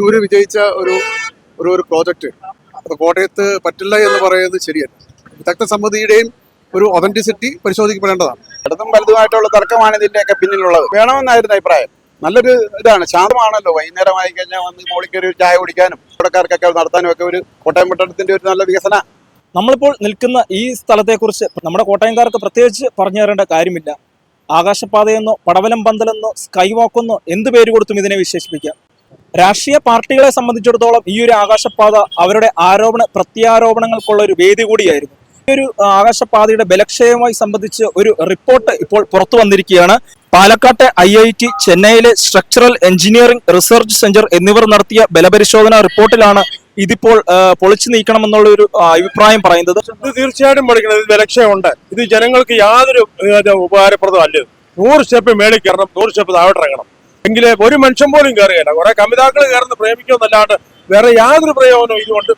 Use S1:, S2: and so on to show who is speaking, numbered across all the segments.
S1: തൃശ്ശൂര് വിജയിച്ച ഒരു ഒരു ഒരു പ്രോജക്റ്റ്. അത് കോട്ടയത്ത് പറ്റില്ല എന്ന് പറയുന്നത് ശരിയല്ല. വിദഗ്ധ സമിതിയുടെയും ഒരു ഒതന്റിസിറ്റി പരിശോധിക്കപ്പെടേണ്ടതാണ്.
S2: ഇടതും വലുതുമായിട്ടുള്ള തർക്കമാണ് ഇതിന്റെയൊക്കെ പിന്നിലുള്ളത്. വേണമെന്നായിരുന്നു അഭിപ്രായം. നല്ലൊരു ഇതാണ്. ശാന്തമാണല്ലോ. വൈകുന്നേരം ആയി കഴിഞ്ഞാൽ വന്ന് മോളിക്ക് ഒരു ചായ കുടിക്കാനും ഇവിടക്കാർക്കൊക്കെ നടത്താനും ഒക്കെ ഒരു കോട്ടയം പട്ടണത്തിന്റെ ഒരു നല്ല വികസന
S3: നമ്മളിപ്പോൾ നിൽക്കുന്ന ഈ സ്ഥലത്തെക്കുറിച്ച് നമ്മുടെ കോട്ടയംകാർക്ക് പ്രത്യേകിച്ച് പറഞ്ഞു തരേണ്ട കാര്യമില്ല. ആകാശപാതയെന്നോ പടവലം പന്തലെന്നോ സ്കൈ വാക്കെന്നോ എന്ത് പേര് കൊടുത്തും ഇതിനെ വിശേഷിപ്പിക്കാം. രാഷ്ട്രീയ പാർട്ടികളെ സംബന്ധിച്ചിടത്തോളം ഈ ഒരു ആകാശപാത അവരുടെ ആരോപണ പ്രത്യാരോപണങ്ങൾക്കുള്ള ഒരു വേദി കൂടിയായിരുന്നു. ഈ ഒരു ആകാശപാതയുടെ ബലക്ഷയവുമായി സംബന്ധിച്ച് ഒരു റിപ്പോർട്ട് ഇപ്പോൾ പുറത്തു വന്നിരിക്കുകയാണ്. പാലക്കാട്ടെ ഐ ഐ ടി ചെന്നൈയിലെ സ്ട്രക്ചറൽ എഞ്ചിനീയറിംഗ് റിസർച്ച് സെന്റർ എന്നിവർ നടത്തിയ ബലപരിശോധന റിപ്പോർട്ടിലാണ് ഇതിപ്പോൾ പൊളിച്ചു നീക്കണമെന്നുള്ള ഒരു അഭിപ്രായം പറയുന്നത്.
S4: ഇത് തീർച്ചയായിട്ടും പഠിക്കണം. ഇത് ബലക്ഷയമുണ്ട്. ഇത് ജനങ്ങൾക്ക് യാതൊരു ഉപകാരപ്രദമല്ല. നൂറ് സ്റ്റെപ്പ് മേളിൽ നൂറ് സ്റ്റെപ്പ് താഴോട്ട് എങ്കിലേ ഒരു മനുഷ്യൻ പോലും കയറുകയില്ല കുറെ കമിതാക്കൾ കയറുന്ന പ്രേമിക്കുമെന്നല്ലാണ്ട് വേറെ യാതൊരു പ്രയോജനവും ഇതുകൊണ്ട്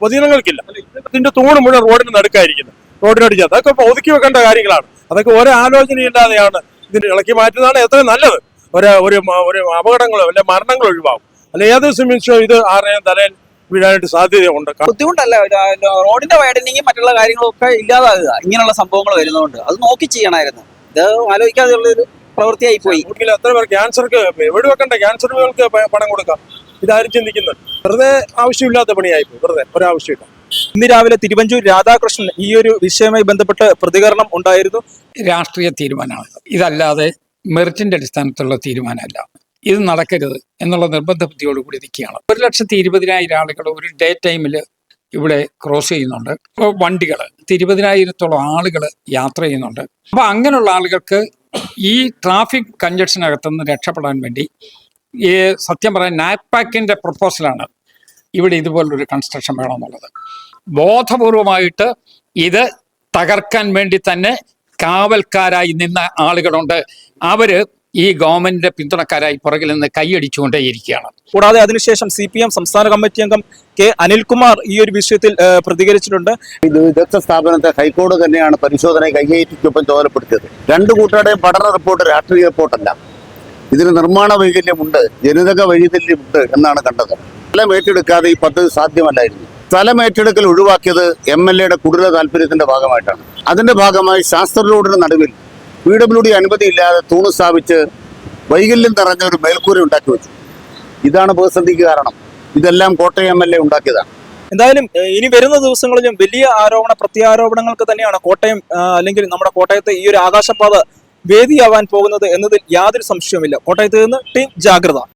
S4: പൊതുജനങ്ങൾക്കില്ല. ഇതിന്റെ തൂണ് മുഴുവൻ റോഡിന് നടുക്കായിരിക്കുന്നു. റോഡിനോട് ചേർത്ത് അതൊക്കെ ഒതുക്കി വെക്കേണ്ട കാര്യങ്ങളാണ്. അതൊക്കെ ഒരു ആലോചനയില്ലാതെയാണ് ഇതിന് ഇളക്കി മാറ്റുന്നതാണ് എത്രയും നല്ലത്. ഒരു ഒരു ഒരു അപകടങ്ങളോ അല്ലെ മരണങ്ങളോ ഒഴിവാകും അല്ലെ ഏത് സിമിൻസോ ഇത് ആരുടെയും തലയിൽ വീഴാനായിട്ട് സാധ്യതയുണ്ട്.
S5: ബുദ്ധിമുട്ടല്ല റോഡിന്റെ വൈഡനിങ്ങും മറ്റുള്ള കാര്യങ്ങളൊക്കെ ഇല്ലാതാകുക. ഇങ്ങനെയുള്ള സംഭവങ്ങൾ വരുന്നതുകൊണ്ട്. അത് നോക്കി ചെയ്യണമായിരുന്നു. ഇത് ആലോചിക്കാതെയുള്ള ഒരു പ്രവൃത്തിയായി പോയി
S4: എത്ര പേർ ക്യാൻസർക്ക് എവിടെ വെക്കണ്ട ക്യാൻസർ രോഗികൾക്ക് പണം കൊടുക്കാം. ഇതാരും ചിന്തിക്കുന്നത് വെറുതെ ആവശ്യമില്ലാത്ത പണിയായി പോയി വെറുതെ ഒരാവശ്യമില്ല.
S3: ഇന്ന് രാവിലെ തിരുവഞ്ചൂർ രാധാകൃഷ്ണൻ ഈ ഒരു വിഷയവുമായി ബന്ധപ്പെട്ട് പ്രതികരണം ഉണ്ടായിരുന്നു.
S6: രാഷ്ട്രീയ തീരുമാനമാണ്. ഇതല്ലാതെ മെറിറ്റിന്റെ അടിസ്ഥാനത്തിലുള്ള തീരുമാനമല്ല. ഇത് നടക്കരുത് എന്നുള്ള നിർബന്ധ ബുദ്ധിയോടുകൂടി നിൽക്കുകയാണ്. ഒരു ലക്ഷത്തി ഇരുപതിനായിരം ആളുകൾ ഒരു ഡേ ടൈമിൽ ഇവിടെ ക്രോസ് ചെയ്യുന്നുണ്ട്. ഇപ്പോൾ വണ്ടികൾ ഇരുപതിനായിരത്തോളം ആളുകൾ യാത്ര ചെയ്യുന്നുണ്ട്. അപ്പോൾ അങ്ങനെയുള്ള ആളുകൾക്ക് ഈ ട്രാഫിക് കഞ്ചക്ഷനകത്തുനിന്ന് രക്ഷപ്പെടാൻ വേണ്ടി ഈ സത്യം പറയാൻ നാറ്റ്പാക്കിന്റെ പ്രപ്പോസലാണ് ഇവിടെ ഇതുപോലൊരു കൺസ്ട്രക്ഷൻ വേണമെന്നുള്ളത്. ബോധപൂർവമായിട്ട് ഇത് തകർക്കാൻ വേണ്ടി തന്നെ കാവൽക്കാരായി നിന്ന ആളുകളുണ്ട്. അവർ ഈ ഗവൺമെന്റിന്റെ പിന്തുണക്കാരായി പുറകിൽ നിന്ന് കൈയടിച്ചുകൊണ്ടേയിരിക്കുകയാണ്.
S3: കൂടാതെ അതിനുശേഷം സി പി എം സംസ്ഥാന കമ്മിറ്റി അംഗം കെ അനിൽകുമാർ ഈ ഒരു വിഷയത്തിൽ പ്രതികരിച്ചിട്ടുണ്ട്.
S2: ഇത് വിദഗ്ധ സ്ഥാപനത്തെ ഹൈക്കോടതി തന്നെയാണ് പരിശോധന കൈയേറ്റിക്കൊപ്പം ചുമതലപ്പെടുത്തിയത് രണ്ടു കൂട്ടരുടെയും പഠന റിപ്പോർട്ട് രാഷ്ട്രീയ റിപ്പോർട്ടല്ല. ഇതിന് നിർമ്മാണ വൈകല്യമുണ്ട് ജനിതക വൈകല്യമുണ്ട് എന്നാണ് കണ്ടത്. സ്ഥലം ഏറ്റെടുക്കാതെ ഈ പദ്ധതി സാധ്യമല്ലായിരുന്നു. സ്ഥലം ഏറ്റെടുക്കൽ ഒഴിവാക്കിയത് എം എൽ എയുടെ കുടില താല്പര്യത്തിന്റെ ഭാഗമായിട്ടാണ്. അതിന്റെ ഭാഗമായി ശാസ്ത്ര റോഡിന് നടുവിൽ പി ഡബ്ല്യു ഡി അനുമതിയില്ലാതെ തൂണ് സ്ഥാപിച്ച് വൈകല്യം നിറഞ്ഞ ഒരു മേൽക്കൂര ഉണ്ടാക്കി വെച്ചു. ഇതാണ് പ്രതിസന്ധിക്ക് കാരണം. ഇതെല്ലാം കോട്ടയം എം എൽ എ ഉണ്ടാക്കിയതാണ്.
S3: എന്തായാലും ഇനി വരുന്ന ദിവസങ്ങളിലും വലിയ ആരോപണ പ്രത്യാരോപണങ്ങൾക്ക് തന്നെയാണ് കോട്ടയം അല്ലെങ്കിൽ നമ്മുടെ കോട്ടയത്തെ ഈ ഒരു ആകാശപാത വേദിയാവാൻ പോകുന്നത് എന്നതിൽ യാതൊരു സംശയവുമില്ല. കോട്ടയത്ത് നിന്ന് ടീം ജാഗ്രത.